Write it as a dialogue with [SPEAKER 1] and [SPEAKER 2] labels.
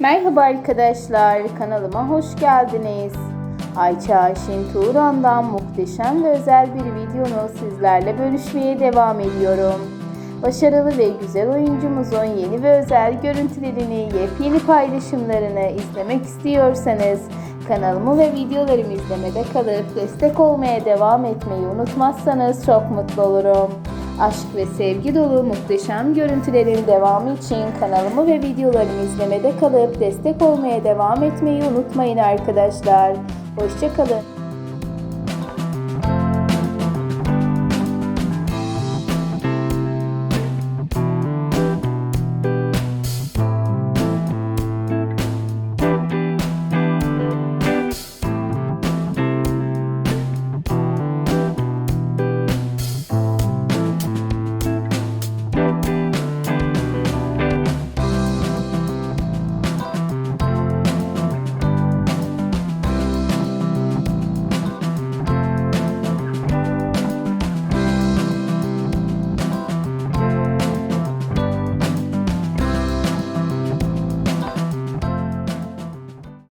[SPEAKER 1] Merhaba arkadaşlar, kanalıma hoş geldiniz. Ayça Ayşin Turan'dan muhteşem ve özel bir videonu sizlerle bölüşmeye devam ediyorum. Başarılı ve güzel oyuncumuzun yeni ve özel görüntülerini, yepyeni paylaşımlarını izlemek istiyorsanız kanalımı ve videolarımı izlemede kalıp destek olmaya devam etmeyi unutmazsanız çok mutlu olurum. Aşk ve sevgi dolu muhteşem görüntülerin devamı için kanalımı ve videolarımı izlemede kalıp destek olmaya devam etmeyi unutmayın arkadaşlar. Hoşçakalın.